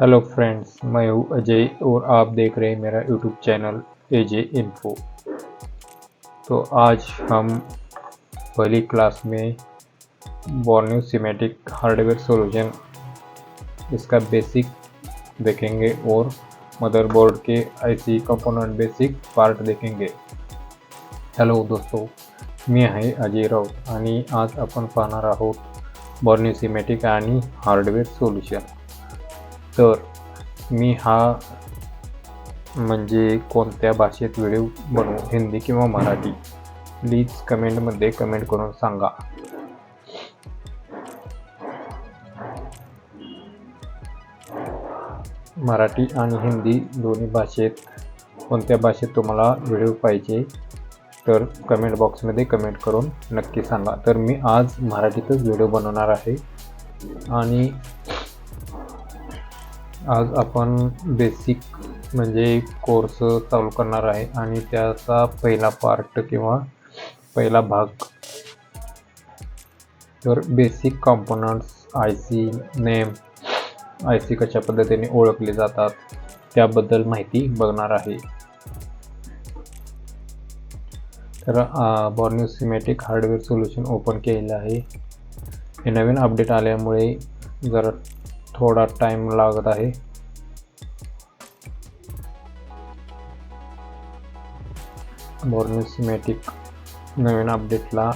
Hello friends मैं हूँ अजय और आप देख रहे हैं मेरा यूट्यूब चैनल एजे इन्फो तो आज हम पहली क्लास में बॉर्न्यू सीमेटिक हार्डवेयर सॉल्यूशन इसका बेसिक देखेंगे और मदरबोर्ड के आईसी कंपोनेंट बेसिक पार्ट देखेंगे. हॅलो दोस्तों, मी आहे अजय आणि आज आपण पाहणार आहोत बॉर्न्यू सिमॅटिक आणि हार्डवेअर सोल्युशन तर मी हा म्हणजे कोणत्या भाषेत व्हिडिओ बनवू? हिंदी किंवा मराठी? प्लीज कमेंटमध्ये कमेंट करून सांगा. मराठी आणि हिंदी दोन्ही भाषेत कोणत्या भाषेत तुम्हाला व्हिडिओ पाहिजे तर कमेंट बॉक्समध्ये कमेंट करून नक्की सांगा. तर मी आज मराठीतच व्हिडिओ बनवणार आहे. आणि आज आपण बेसिक म्हणजे कोर्स चालू करणार आहे आणि त्याचा पहिला पार्ट किंवा पहिला भाग. तर basic components I C name I C कशा पद्धतीने ओळखले जातात त्याबद्दल माहिती बघणार आहे. तर Borneo schematic hardware solution open केलेलं आहे. हे नवीन अपडेट आल्यामुळे जरा थोडा टाईम लागत आहे. बॉर्न्यू नवीन अपडेटला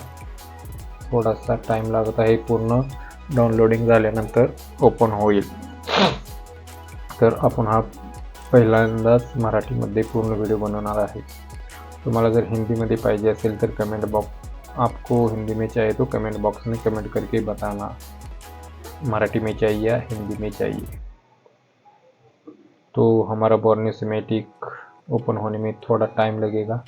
थोडासा टाईम लागत आहे. पूर्ण डाउनलोडिंग झाल्यानंतर ओपन होईल. तर आपण हा पहिल्यांदाच मराठीमध्ये पूर्ण व्हिडिओ बनवणार आहे. तुम्हाला जर हिंदीमध्ये पाहिजे असेल तर कमेंट बॉक्स आपको हिंदी में चाहिए तो कमेंट बॉक्स में कमेंट करके बताना. मराठी में चाहिए या हिंदी में चाहिए? तो हमारा बॉर्नी सिमेटिक ओपन होने में थोड़ा टाइम लगेगा।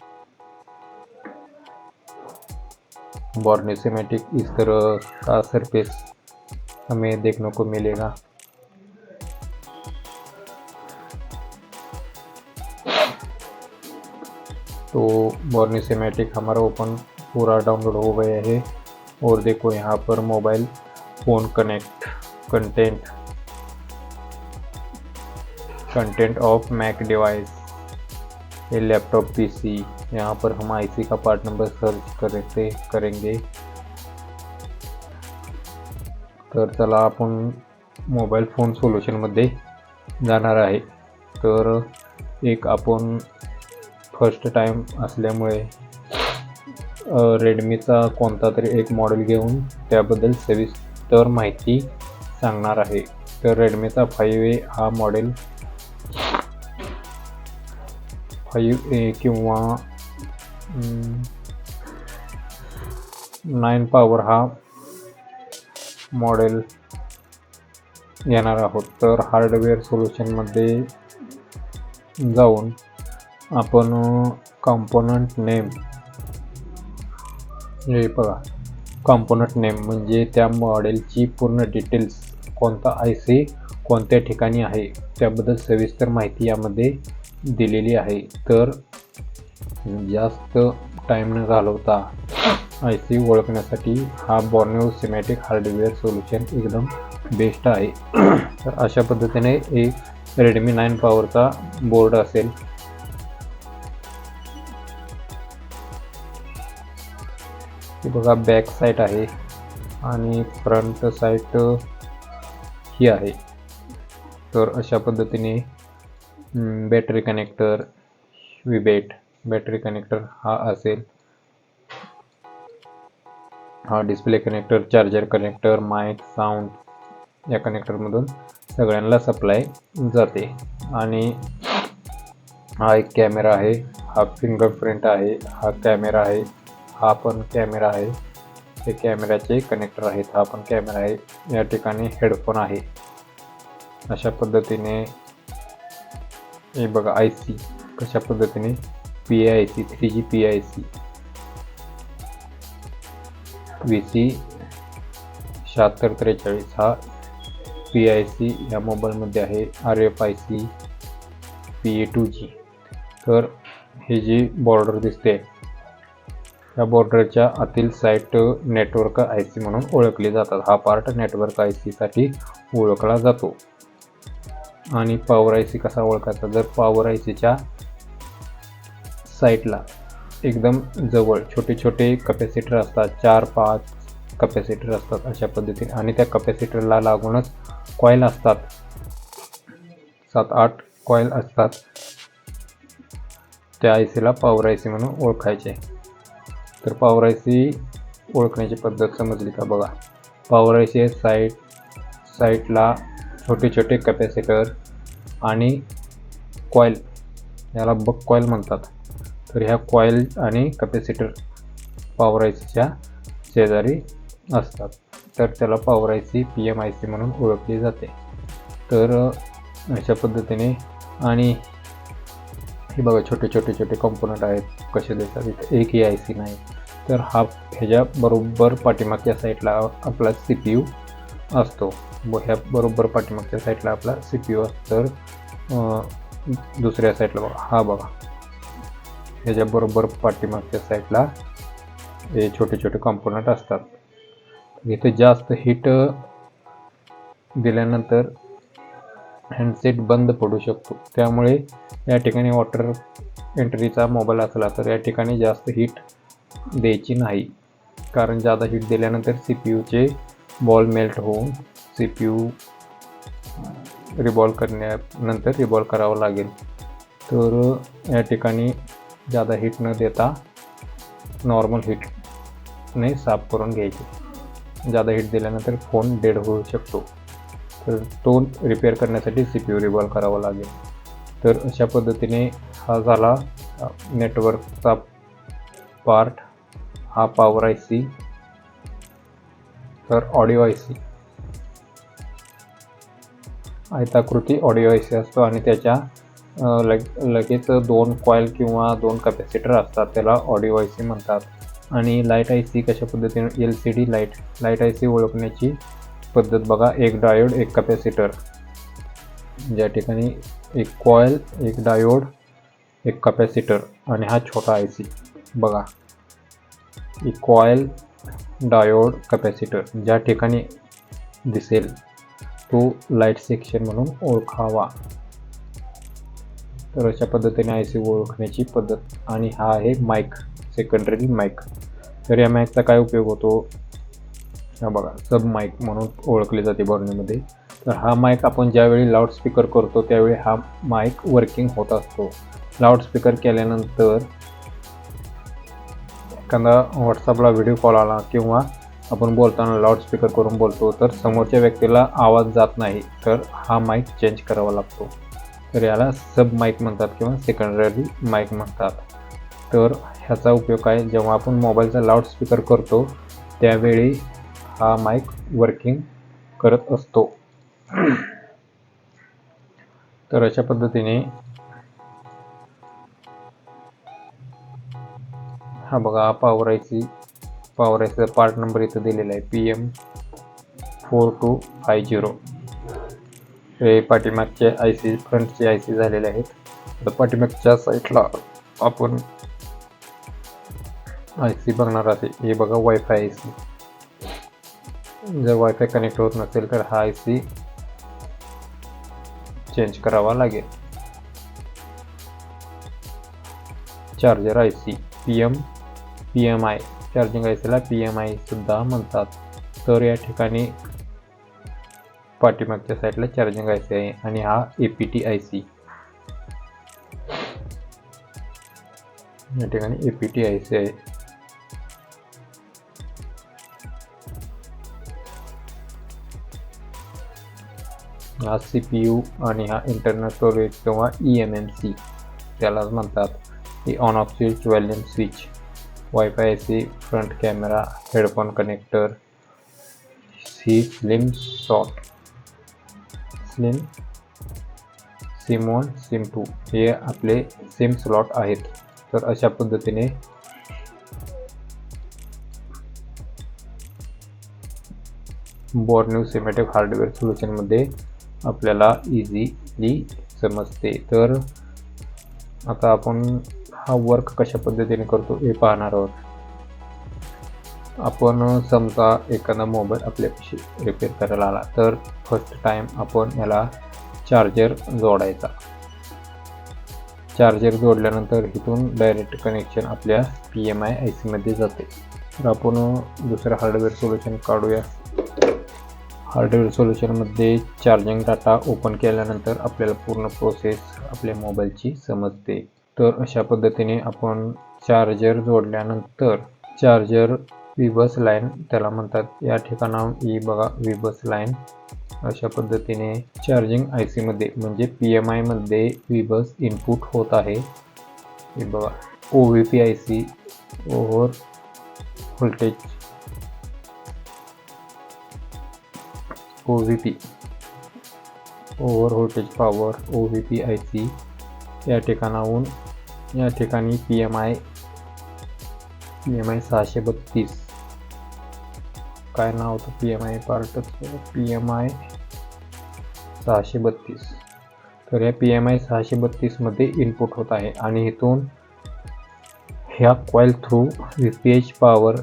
बॉर्नी सिमेटिक इस तरह का सरफेस हमें देखने को मिलेगा। तो बॉर्नी सिमेटिक हमारा ओपन पूरा डाउनलोड हो गया है और देखो यहाँ पर mobile phone connect content content of Mac device ये लैपटॉप पीसी यहाँ पर हम आईसी का पार्ट नंबर सर्च करते, करेंगे। तर चला आपण मोबाईल फ़ोन सोल्युशनमध्ये जाणार आहे तर एक आपण फ़र्स्ट टाईम असल्यामुळे रेडमीचा कोणता तरी एक मॉडेल घेऊन त्याबद्दल सविस्तर तर माहिती सांगणार आहे. तर रेडमीचा फाईव्ह ए हा मॉडेल फाईव्ह ए किंवा नाईन पॉवर हा मॉडेल घेणार आहोत. तर हार्डवेअर सोल्युशनमध्ये जाऊन आपण कॉम्पोनंट नेम हे बघा. कॉम्पोनंट नेम म्हणजे त्या मॉडेलची पूर्ण डिटेल्स कोणता आय सी कोणत्या ठिकाणी आहे त्याबद्दल सविस्तर माहिती यामध्ये दिलेली आहे. तर जास्त टाईम न घालवता आय सी ओळखण्यासाठी हा बॉर्न्यू सिमॅटिक हार्डवेअर सोल्युशन एकदम बेस्ट आहे. तर अशा पद्धतीने एक रेडमी नाईन पॉवरचा बोर्ड असेल. बघा बॅक साईड आहे आणि फ्रंट साईड ही आहे. तर अशा पद्धतीने battery connector VBAT battery connector हा असेल. हा display connector charger connector mic sound या कनेक्टरमधून सगळ्यांना सप्लाय जाते. आणि हा एक कॅमेरा आहे हा फिंगरप्रिंट आहे हा कॅमेरा आहे. हा पण कॅमेरा आहे. हे कॅमेऱ्याचे कनेक्टर आहेत. हा पण कॅमेरा आहे. या ठिकाणी हेडफोन आहे. अशा पद्धतीने हे बघा आय सी कशा पद्धतीने? P I C three G P I C V C शहात्तर त्रेचाळीस हा पी आय सी या मोबाईलमध्ये आहे. R F I C P A two G तर हे जी बॉर्डर दिसते या बॉर्डरच्या आतील साईट नेटवर्क आय सी म्हणून ओळखले जातात. हा पार्ट नेटवर्क आय सीसाठी ओळखला जातो. आणि पॉवर आय सी कसा ओळखायचा? जर पॉवर आय सीच्या साईटला एकदम जवळ छोटे छोटे कपॅसिटर असतात चार पाच कपॅसिटर असतात अशा पद्धतीने आणि त्या कपॅसिटरला लागूनच कॉईल असतात. सात आठ कॉईल असतात. त्या आय सीला पॉवर आय सी म्हणून ओळखायचे. तर पॉवर आय सी ओळखण्याची पद्धत समजली का बघा? पॉवर आय सी छोटे छोटे कपॅसिटर आणि कॉईल याला बक कॉईल म्हणतात. तर ह्या कॉईल आणि कपॅसिटर पॉवर आय सीच्या शेजारी असतात. तर त्याला power I C P M I C म्हणून ओळखली जाते. तर अशा पद्धतीने आणि हे बघा छोटे छोटे छोटे कंपोनंट आहेत कसे देतात. इथे एकही आय सी नाही. तर हा ह्याच्या बरोबर पाठीमागच्या साईडला आपला सी पी यू असतो. व ह्या बरोबर पाठीमागच्या साईडला आपला सी पी यू असतो. तर दुसऱ्या साईडला बघा. हा बघा. ह्याच्याबरोबर पाठीमागच्या साईडला हे छोटे छोटे कॉम्पोनंट असतात. इथे जास्त हीट दिल्यानंतर हँडसेट बंद पडू शकतो. त्यामुळे या ठिकाणी वॉटर एंट्रीचा मोबाईल असला तर या ठिकाणी जास्त हीट द्यायची नाही. कारण जादा हीट दिल्यानंतर सी पी यूचे बॉल मेल्ट होऊन सी पी यू रिबॉल करण्यानंतर रिबॉल करावं लागेल. तर या ठिकाणी जादा हिट न देता नॉर्मल हिटने साफ करून घ्यायचे. जादा हीट दिल्यानंतर फोन डेड होऊ शकतो. तर तो रिपेअर करण्यासाठी सी पी यू रिबॉल करावा लागेल. तर अशा पद्धतीने हा झाला नेटवर्कचा पार्ट हा पॉवर आय सी. तर ऑडिओ आय सी. आयताकृती ऑडिओ आय सी असतो आणि त्याच्या लग लगेच दोन कॉईल किंवा दोन कॅपॅसिटर असतात त्याला ऑडिओ आय सी म्हणतात. आणि लाइट आय सी कशा पद्धतीने L C D light light I C ओळखण्याची पद्धत बघा एक डायोड एक कपॅसिटर. ज्या ठिकाणी एक कॉईल एक डायोड एक कपॅसिटर आणि हा छोटा आय सी. बघा. एक डायोड कॅपॅसिटर ज्या ठिकाणी दिसेल तो लाइट सेक्शन म्हणून ओळखावा. तर अशा पद्धतीने आय सी ओळखण्याची पद्धत आणि हा आहे माईक सेकंडरी माईक तर या माईकचा काय उपयोग होतो? हा बघा सब माईक म्हणून ओळखले जाते बॉर्नीमध्ये. तर हा माईक आपण ज्यावेळी लाऊडस्पीकर करतो त्यावेळी हा माईक वर्किंग होत असतो. लाऊडस्पीकर केल्यानंतर एखादा व्हॉट्सअपला व्हिडिओ कॉल आला किंवा आपण बोलताना लाऊडस्पीकर करून बोलतो तर समोरच्या व्यक्तीला आवाज जात नाही तर हा माईक चेंज करावा लागतो. तर याला सब माईक म्हणतात किंवा सेकंडरी माईक म्हणतात. तर ह्याचा उपयोग काय? जेव्हा आपण मोबाईलचा लाऊडस्पीकर करतो त्यावेळी हा माईक वर्किंग करत असतो. तर अशा पद्धतीने हा बघा हा power I C power I सीचा पार्ट नंबर इथं दिलेला आहे. P M four two five zero हे पाठीमागचे आय सी फ्रंटचे आय सी झालेले आहेत. आता पाठीमागच्या साईटला आपण आय सी बघणार आहे. हे बघा वायफाय आय सी जर वायफाय कनेक्ट होत नसेल तर हा आय सी चेंज करावा लागेल. Charger I C P M P M I charging I सीला पी एम आय सुद्धा म्हणतात. तर या ठिकाणी पाठीमागच्या साईडला चार्जिंग आय सी आहे आणि हा A P T I C या ठिकाणी A P T I C आहे. हा सी पी यू आणि हा इंटरनल स्टोरेज किंवा ई एम एम सी त्यालाच म्हणतात. ही on off switch volume switch wifi C front camera headphone connector C slim shot slim SIM one SIM two हे आपले SIM slot आहेत. तर अशा पद्धतीने बॉर्न्यू सिमेटिक हार्डवेअर सोल्युशनमध्ये आपल्याला इझिली समजते. तर आता आपण हा वर्क कशा पद्धतीने करतो हे पाहणार आहोत. आपण समजा एखादा मोबाईल आपल्यापाशी रिपेअर करायला आला तर फर्स्ट टाईम आपण याला चार्जर जोडायचा. चार्जर जोडल्यानंतर इथून डायरेक्ट कनेक्शन आपल्या पी एम आय आय सीमध्ये जाते. तर आपण दुसरं हार्डवेअर सोल्युशन काढूया. हार्डवेअर सोल्युशनमध्ये चार्जिंग डाटा ओपन केल्यानंतर आपल्याला पूर्ण प्रोसेस आपल्या मोबाईलची समजते. तर अशा पद्धतीने आपण चार्जर जोडल्यानंतर चार्जर विबस लाईन त्याला म्हणतात या ठिकाणाहून ही बघा विबस लाईन. अशा पद्धतीने चार्जिंग आय सीमध्ये म्हणजे पी एम आयमध्ये विबस इनपुट होत आहे. हे बघा O V P I C over voltage O V P over voltage power O V P I C या ठिकाणाहून या ठिकाणी P M I P M I सहाशे बत्तीस. काय नाव होतं P M I part P M I सहाशे बत्तीस. तर या पी एम आय सहाशे बत्तीसमध्ये इनपुट होत आहे आणि इथून ह्या coil through V P H power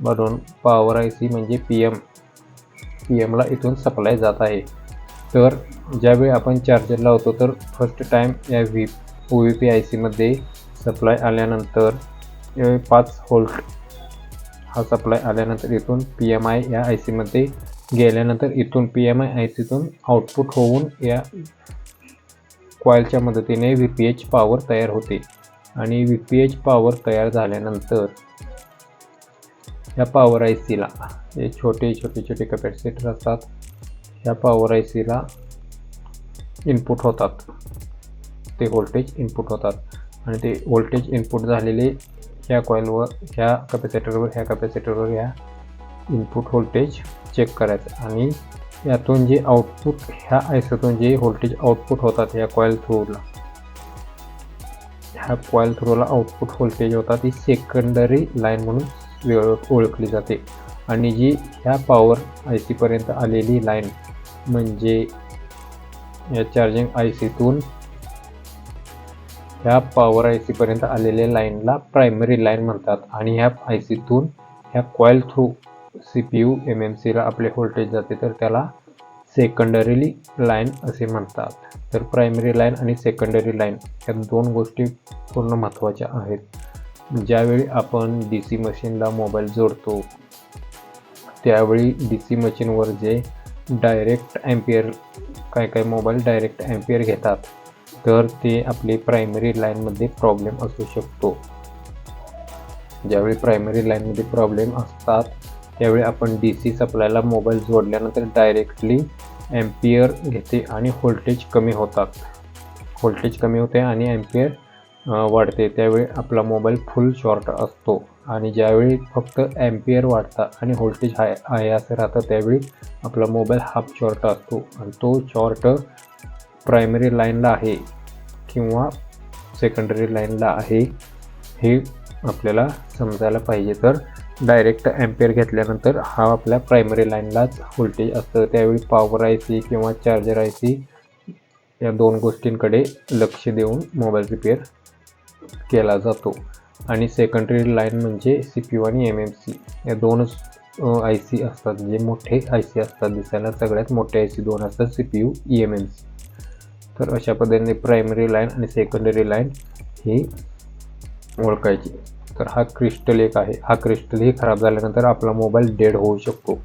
बनवून पॉवर आय सी म्हणजे पी एम पी एमला इथून सप्लाय जात आहे. तर ज्यावेळी आपण चार्जर लावतो तर फर्स्ट टाईम या V O V P I सीमध्ये सप्लाय आल्यानंतर पाच होल्ट हा सप्लाय आल्यानंतर इथून पी एम आय या आय सीमध्ये गेल्यानंतर इथून पी एम आय आय सीतून आउटपुट होऊन या कॉईलच्या मदतीने व्ही पी एच पॉवर तयार होते. आणि व्ही पी एच पॉवर तयार झाल्यानंतर या पॉवर आय सीला हे छोटे छोटे छोटे कॅपॅसिटर असतात या पॉवर आय सीला इनपुट होतात. ते व्होल्टेज इनपुट होतात. आणि ते व्होल्टेज इनपुट झालेले ह्या कॉईलवर ह्या कॅपॅसिटरवर ह्या कॅपॅसिटरवर ह्या इनपुट व्होल्टेज चेक करायचं. आणि यातून जे आउटपुट ह्या आयसातून जे व्होल्टेज आउटपुट होतात ह्या कॉईल थ्रूला ह्या कॉईल थ्रूला आउटपुट व्होल्टेज होतात ती सेकंडरी लाईन म्हणून वेळ ओळखली जाते. आणि जी ह्या पॉवर आय सीपर्यंत आलेली लाईन म्हणजे या चार्जिंग आय सीतून ह्या पॉवर आय सीपर्यंत आलेल्या लाईनला प्रायमरी लाईन म्हणतात. आणि ह्या आय सीतून ह्या coil through C P U M M सीला आपले व्होल्टेज जाते तर त्याला सेकंडरीली लाईन असे म्हणतात. तर प्रायमरी लाईन आणि सेकंडरी लाईन या दोन गोष्टी पूर्ण महत्त्वाच्या आहेत. ज्यावेळी आपण डी सी मशीनला मोबाईल जोडतो त्यावेळी डी सी मशीनवर जे डायरेक्ट ॲम्पियर काय काय मोबाईल डायरेक्ट ॲम्पियर घेतात तर ते आपली प्रायमरी लाईनमध्ये प्रॉब्लेम असू शकतो. ज्यावेळी प्रायमरी लाईनमध्ये प्रॉब्लेम असतात त्यावेळी आपण डी सी सप्लायला मोबाईल जोडल्यानंतर डायरेक्टली ॲम्पियर घेते आणि व्होल्टेज कमी होतात. व्होल्टेज कमी होते आणि ॲम्पियर वाढते. त्यावेळी आपला मोबाईल फुल शॉर्ट असतो. आणि ज्यावेळी फक्त ॲम्पियर वाढतात आणि व्होल्टेज हाय आहे असं राहतं त्यावेळी आपला मोबाईल हाफ शॉर्ट असतो. आणि तो शॉर्ट प्रायमरी लाईनला आहे. किंवा सेकंडरी लाईनला आहे हे आपल्याला समजायला पाहिजे. तर डायरेक्ट ॲम्पियर घेतल्यानंतर हा आपल्या प्रायमरी लाईनलाच व्होल्टेज असतं. त्यावेळी पॉवर आय सी किंवा चार्जर आय सी या दोन गोष्टींकडे लक्ष देऊन मोबाईल रिपेअर केला जातो. आणि सेकंडरी लाईन म्हणजे सी पी यू आणि एम एम सी या दोनच आय सी असतात. जे मोठे आय सी असतात. दिसायला सगळ्यात मोठे आय सी दोन असतात C P U E M M C तर अशा पद्धतीने प्रायमरी लाईन आणि सेकंडरी लाईन ही ओळखायची. तर हा क्रिस्टल एक आहे. हा क्रिस्टलही खराब झाल्यानंतर आपला मोबाईल डेड होऊ शकतो.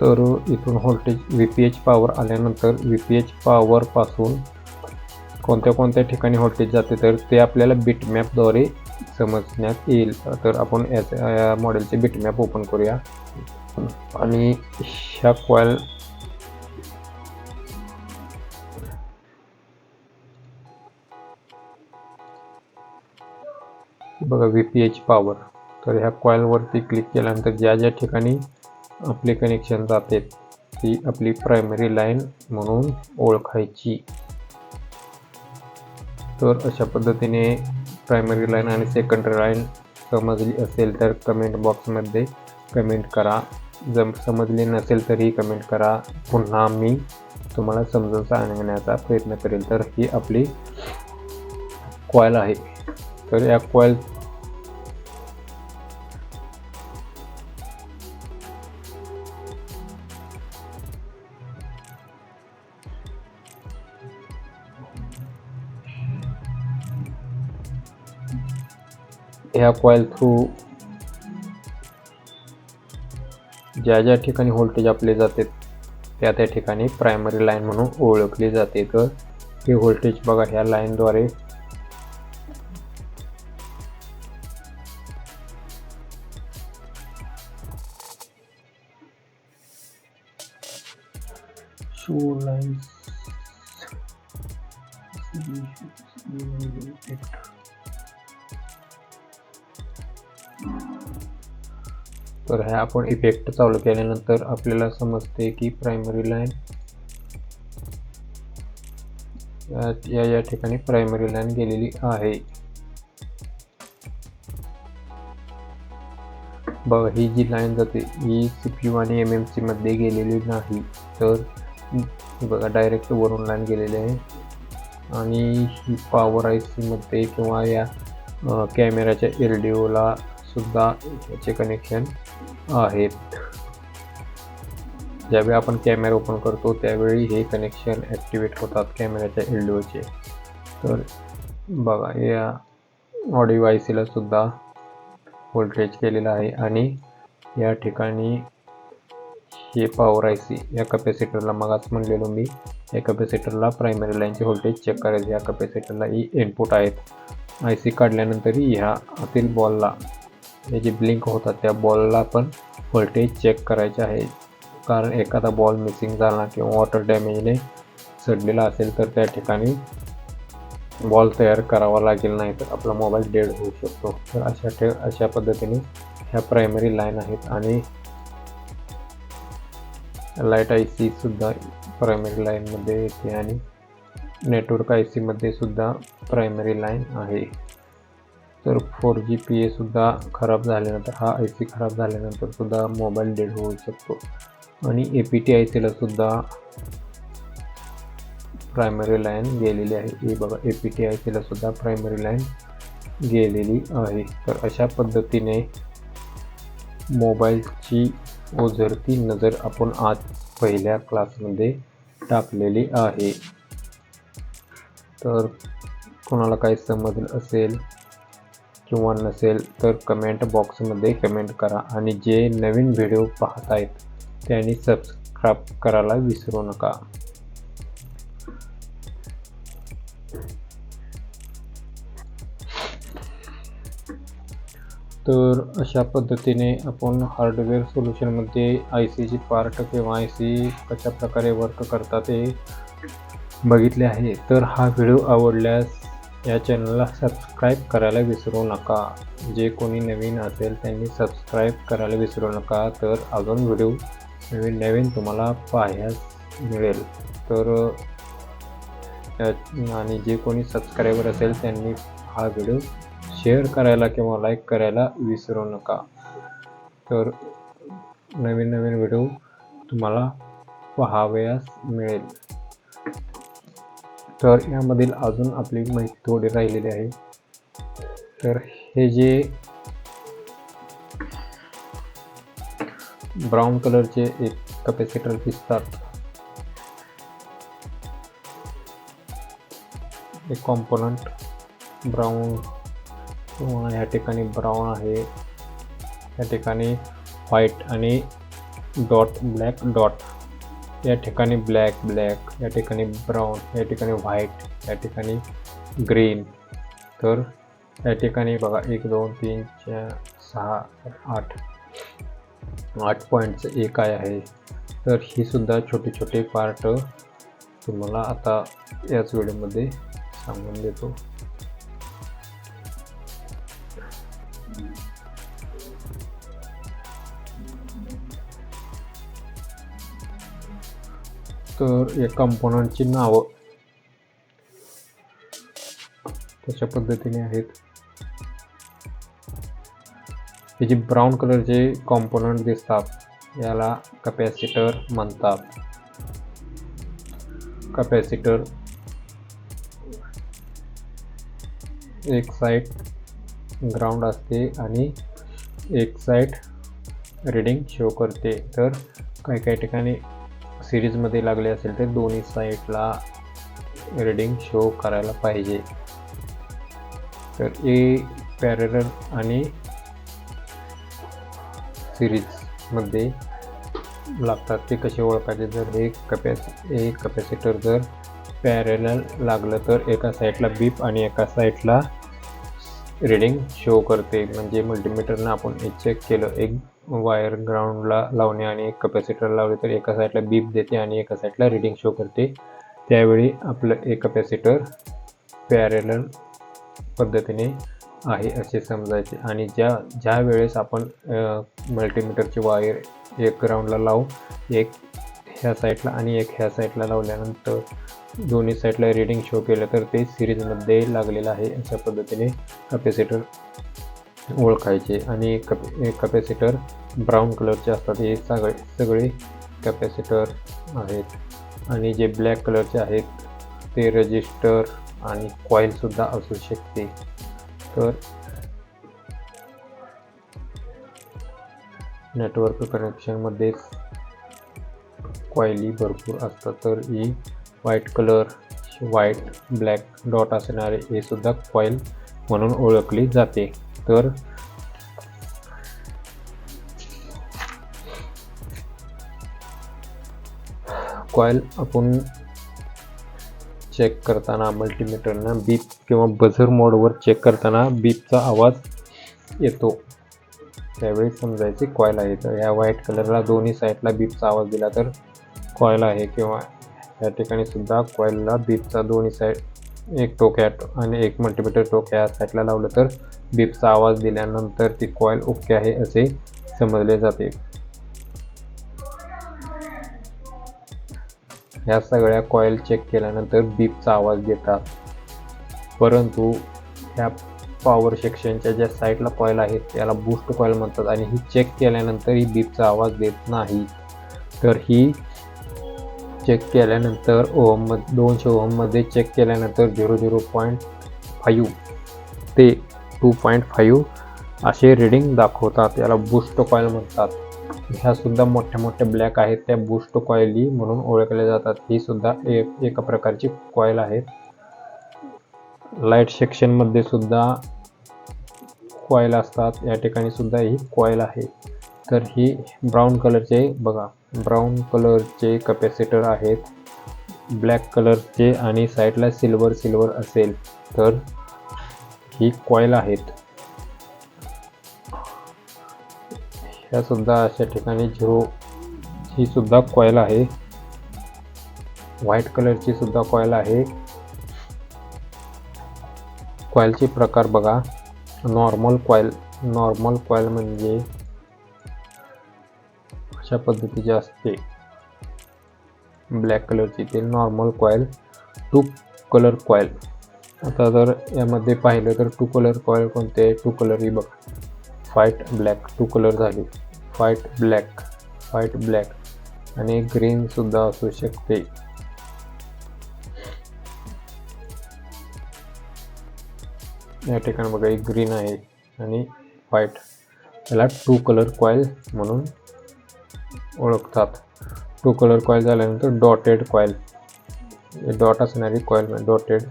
तर इथून voltage V P H power आल्यानंतर व्ही पी एच पॉवरपासून कोणत्या कोणत्या ठिकाणी व्होल्टेज जाते तर ते आपल्याला बिटमॅपद्वारे समजण्यात येईल. तर आपण याच्या या मॉडेलचे बिटमॅप ओपन करूया. आणि ह्या कॉईल बघा व्ही पी एच पॉवर तर ह्या कॉईलवरती क्लिक केल्यानंतर ज्या ज्या ठिकाणी आपले कनेक्शन जाते ती आपली प्रायमरी लाईन म्हणून ओळखायची. तर अशा पद्धतीने प्रायमरी लाईन आणि सेकंडरी लाईन समजली असेल तर कमेंट बॉक्समध्ये कमेंट करा. जर समजली नसेल तरीही कमेंट करा. पुन्हा मी तुम्हाला समजून सांगण्याचा प्रयत्न करेल. तर ही आपली कॉईल आहे. तर या कॉईल ह्या कॉईल थ्रू ज्या ज्या ठिकाणी व्होल्टेज आपले जाते त्या त्या ठिकाणी प्रायमरी लाईन म्हणून ओळखली जाते तर हे व्होल्टेज बघा ह्या लाईनद्वारे आपण इफेक्ट चालू केल्यानंतर आपल्याला समजते की प्रायमरी लाईन या या ठिकाणी प्रायमरी लाईन गेलेली आहे. बघा ही जी लाईन जाते ही सी पी यू आणि एम एम सी मध्ये गेलेली नाही. तर बघा डायरेक्ट वरून लाईन गेलेली आहे. आणि ही पॉवर आय सीमध्ये किंवा या कॅमेऱ्याच्या एल डी ओला सुद्धा याचे कनेक्शन आहेत. ज्यावेळी आपण कॅमेरा ओपन करतो त्यावेळी हे कनेक्शन ॲक्टिवेट होतात कॅमेऱ्याच्या एल तर बघा या ऑडिओ आय सीला सुद्धा व्होल्टेज केलेलं आहे आणि या ठिकाणी हे पॉवर आय सी या कपॅसिटरला मगाच म्हणलेलो मी या कपॅसिटरला प्रायमरी लाईनचे व्होल्टेज चेक करायचे. या कपॅसिटरला ही इनपुट आहेत. आय सी काढल्यानंतरही ह्या आतील बॉलला हे जे ब्लिंक होतात त्या बॉलला पण व्होल्टेज चेक करायचे आहे. कारण एखादा बॉल मिसिंग झाला किंवा वॉटर डॅमेजने सडलेला असेल तर त्या ठिकाणी बॉल तयार करावा लागेल नाही तर आपला मोबाईल डेड होऊ शकतो. तर अशा ठे अशा पद्धतीने ह्या प्रायमरी लाईन आहेत आणि लाइट आय सीसुद्धा प्रायमरी लाईनमध्ये येते आणि नेटवर्क आय सीमध्ये सुद्धा प्रायमरी लाईन आहे. तर फोर जी पी एसुद्धा खराब झाल्यानंतर हा आय सी खराब झाल्यानंतरसुद्धा मोबाईल डेड होऊ शकतो. आणि ए पी टी आय सीलासुद्धा प्रायमरी लाईन गेलेली आहे. हे बघा ए पी टी आय सीलासुद्धा प्रायमरी लाईन गेलेली आहे. तर अशा पद्धतीने मोबाईलची ओझरती नजर आपण आज पहिल्या क्लासमध्ये टाकलेली आहे. तर कोणाला काही समजलं असेल किंवा नसेल तर कमेंट बॉक्समध्ये कमेंट करा आणि जे नवीन व्हिडिओ पाहत आहेत त्यांनी सबस्क्राईब करायला विसरू नका. तर अशा पद्धतीने आपण हार्डवेअर सोल्युशनमध्ये आय सीची पार्ट किंवा आय सी कशा प्रकारे वर्क करतात ते बघितले आहे. तर हा व्हिडिओ आवडल्यास या चॅनलला सबस्क्राईब करायला विसरू नका. जे कोणी नवीन असेल त्यांनी सबस्क्राईब करायला विसरू नका. तर अजून व्हिडिओ नवीन नवीन तुम्हाला पाहायला मिळेल. तर आणि जे कोणी सबस्क्रायबर असेल त्यांनी हा व्हिडिओ शेअर करायला किंवा लाईक करायला विसरू नका. तर नवीन नवीन व्हिडिओ तुम्हाला पाहावयास मिळेल. तर यामधील अजून आपली माहिती थोडी राहिलेली आहे. तर हे जे ब्राऊन कलरचे एक कपॅसिटर दिसतात. एक कॉम्पोनंट ब्राऊन किंवा ह्या ठिकाणी ब्राऊन आहे. या ठिकाणी व्हाईट आणि डॉट ब्लॅक डॉट या ठिकाणी ब्लॅक ब्लॅक या ठिकाणी ब्राऊन या ठिकाणी व्हाईट या ठिकाणी ग्रीन तर या ठिकाणी बघा एक दोन तीन चार सहा आठ. आठ पॉईंटचं एक काय आहे? तर ही सुद्धा छोटे छोटे पार्ट तुम्हाला आता याच व्हिडिओमध्ये सांगून देतो. तर या कंपोनंटची नावं. तशा पद्धतीने आहेत. हे जे ब्राऊन कलरचे कॉम्पोनंट दिसतात याला कपॅसिटर म्हणतात. कपॅसिटर एक साईड ग्राउंड असते आणि एक साईड रीडिंग शो करते. तर काही काही ठिकाणी सिरीजमध्ये लागले असेल तर दोन्ही साईडला रिडिंग शो करायला पाहिजे. तर ए पॅरेलल आणि सिरीजमध्ये लागतात ते कसे ओळखायचे? जर हे कपॅस हे कपॅसिटर जर पॅरेलल लागलं तर एका साईडला बीप आणि एका साईडला रीडिंग शो करते. म्हणजे मल्टीमीटरनं आपण हे चेक केलं एक वायर ग्राउंडला लावणे आणि एक कपॅसिटर लावले तर एका साईडला बीप देते आणि एका साईडला रीडिंग शो करते. त्यावेळी आपलं एक कपॅसिटर पॅरेलल पद्धतीने आहे असे समजायचे. आणि ज्या ज्या वेळेस आपण मल्टीमीटरची वायर एक ग्राउंडला लावू एक ह्या साईडला आणि एक ह्या साईडला लावल्यानंतर दोन्ही साईडला रिडिंग शो केलं तर ते सिरीजमध्ये लागलेलं आहे अशा पद्धतीने कपॅसिटर ओळखायचे. आणि कप कपॅसिटर ब्राऊन कलरचे असतात. हे सगळे सगळे कपॅसिटर आहेत. आणि जे ब्लॅक कलरचे आहेत ते रजिस्टर आणि कॉईलसुद्धा असू शकते. तर नेटवर्क कनेक्शनमध्येच कॉयली भरपूर असतात. तर ही white colour white black dot असणारे हे सुद्धा कॉईल म्हणून ओळखली जाते. तर कॉईल आपण चेक करताना मल्टीमीटरनं बीप किंवा बझर मोडवर चेक करताना बीपचा आवाज येतो. त्यावेळी समजायचे कॉईल आहे. तर ह्या व्हाईट कलरला दोन्ही साईडला बीपचा आवाज दिला तर कॉईल आहे किंवा या ठिकाणी सुद्धा कॉईलला बीपचा दोन्ही साईड एक टोक्या आणि एक मल्टीमीटर टोक या साईडला लावलं तर बीपचा आवाज दिल्यानंतर ती कॉईल ओके आहे असे समजले जाते. ह्या सगळ्या कॉईल चेक केल्यानंतर बीपचा आवाज देतात. परंतु ह्या पॉवर सेक्शनच्या ज्या साईडला कॉईल आहेत त्याला बूस्ट कॉईल म्हणतात आणि ही चेक केल्यानंतर ही बीपचा आवाज देत नाही. तर ही चेक केल्यानंतर ओहम दोनशे ओहममध्ये चेक केल्यानंतर झिरो झिरो पॉईंट फाईव्ह ते टू पॉईंट फाईव्ह असे रिडिंग दाखवतात. याला बूस्ट कॉईल म्हणतात. ह्या सुद्धा मोठ्या मोठ्या ब्लॅक आहेत. त्या बूस्ट कॉईली म्हणून ओळखल्या जातात. ही सुद्धा एक एका प्रकारची कॉईल आहेत लाइट सेक्शनमध्ये सुद्धा कॉईल असतात. या ठिकाणी सुद्धा ही कॉईल आहे. तर ही ब्राऊन कलरचे बघा. ब्राऊन कलरचे कपॅसिटर आहेत. ब्लॅक कलरचे आणि साईडला सिल्वर सिल्वर असेल तर ही कॉईल आहेत. ह्या सुद्धा अशा ठिकाणी झिरो ही सुद्धा कॉईल आहे. व्हाईट कलरची सुद्धा कॉईल आहे. कॉईलचे प्रकार बघा. नॉर्मल कॉईल नॉर्मल कॉईल म्हणजे अशा पद्धतीची असते. ब्लॅक कलरची ते normal coil two colour coil आता जर यामध्ये पाहिलं तर टू कलर कॉईल कोणते? टू कलर ही बघा. व्हाईट ब्लॅक टू कलर झाले. व्हाईट ब्लॅक व्हाईट ब्लॅक आणि ग्रीनसुद्धा असू शकते. या ठिकाणी बघा एक ग्रीन आहे आणि व्हाईट याला टू कलर कॉईल म्हणून ओळखतात. टू कलर कॉईल झाल्यानंतर डॉटेड कॉईल डॉट असणारी कॉईल डॉटेड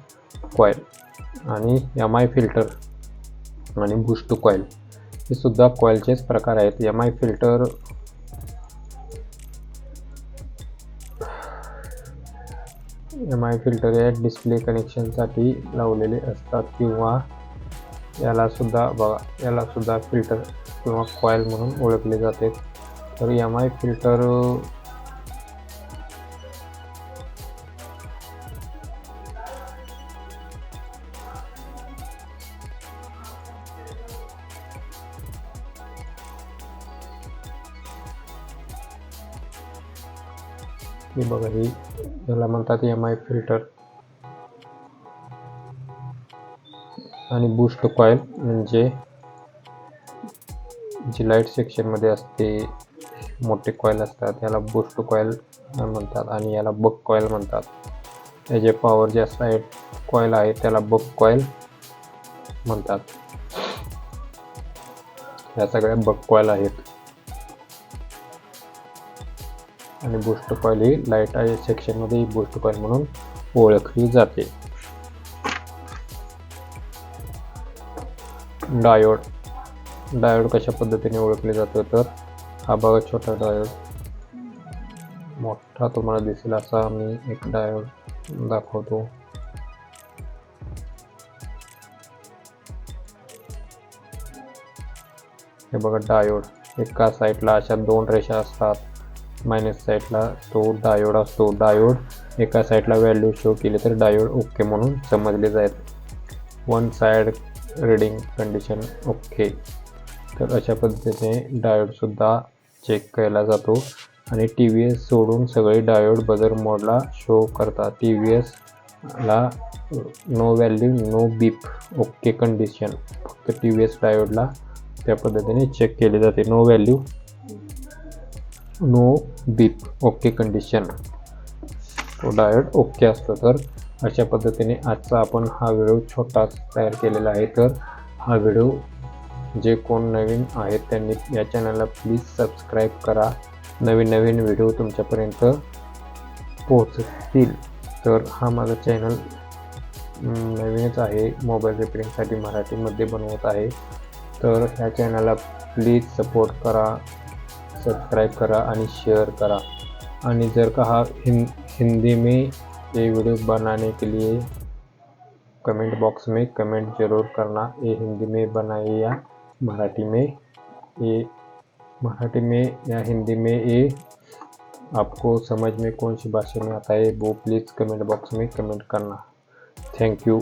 कॉईल आणि एम आय फिल्टर आणि बुस्ट कॉईल हे सुद्धा कॉईलचेच प्रकार आहेत. M I filter M I filter हे डिस्प्ले कनेक्शनसाठी लावलेले असतात किंवा यालासुद्धा बघा यालासुद्धा फिल्टर किंवा कॉईल म्हणून ओळखले जाते. तर एम आय फिल्टर हे बघा ही याला म्हणतात एम आय फिल्टर आणि बूस्ट कॉईल म्हणजे जी लाइट सेक्शनमध्ये असते मोठे कॉईल असतात याला बूस्ट कॉईल म्हणतात आणि याला बक कॉईल म्हणतात. याचे पॉवर जे असतात कॉईल आहे त्याला बक कॉईल म्हणतात. या सगळ्या बक कॉईल आहेत. आणि बूस्ट कॉईल ही लाइट आहे सेक्शनमध्ये ही बूस्ट कॉईल म्हणून ओळखली जाते. डायोड डायोड कशा पद्धतीने ओळखले जातो तर हा बघा छोटा डायोड मोठा तुम्हाला दिसेल असा मी एक डायोड दाखवतो. हे बघा डायोड एका साईडला अशा दोन रेषा असतात. मायनस साईडला तो डायोड असतो. डायोड एका साईडला व्हॅल्यू शो केली तर डायोड ओके म्हणून समजले जाईल. One side reading condition okay तर अशा पद्धतीने डायोडसुद्धा चेक केला जातो. आणि टी व्ही एस सोडून सगळे डायोड बदर मोडला शो करतात. T V एसला no value no beep okay condition फक्त टी व्ही एस डायोडला त्या पद्धतीने चेक केले जाते. No value no beep okay condition तो डायोड ओके असतो. तर अशा पद्धतीने आजचा आपण हा व्हिडिओ छोटाच तयार केलेला आहे. तर हा व्हिडिओ जे कोण नवीन आहेत त्यांनी या चॅनलला प्लीज सबस्क्राईब करा. नवीन नवीन व्हिडिओ तुमच्यापर्यंत पोहोचतील. तर हा माझा चॅनल नवीनच आहे. मोबाईल रिपेरिंगसाठी मराठीमध्ये बनवत आहे. तर ह्या चॅनलला प्लीज सपोर्ट करा सबस्क्राईब करा आणि शेअर करा. आणि जर का हा हिं हिंदी में ये वीडियो बनाने के लिए कमेंट बॉक्स में कमेंट ज़रूर करना. ये हिंदी में बनाइए या मराठी में, ये मराठी में या हिंदी में ये आपको समझ में कौन सी भाषा में आता है, वो प्लीज़ कमेंट बॉक्स में कमेंट करना। Thank you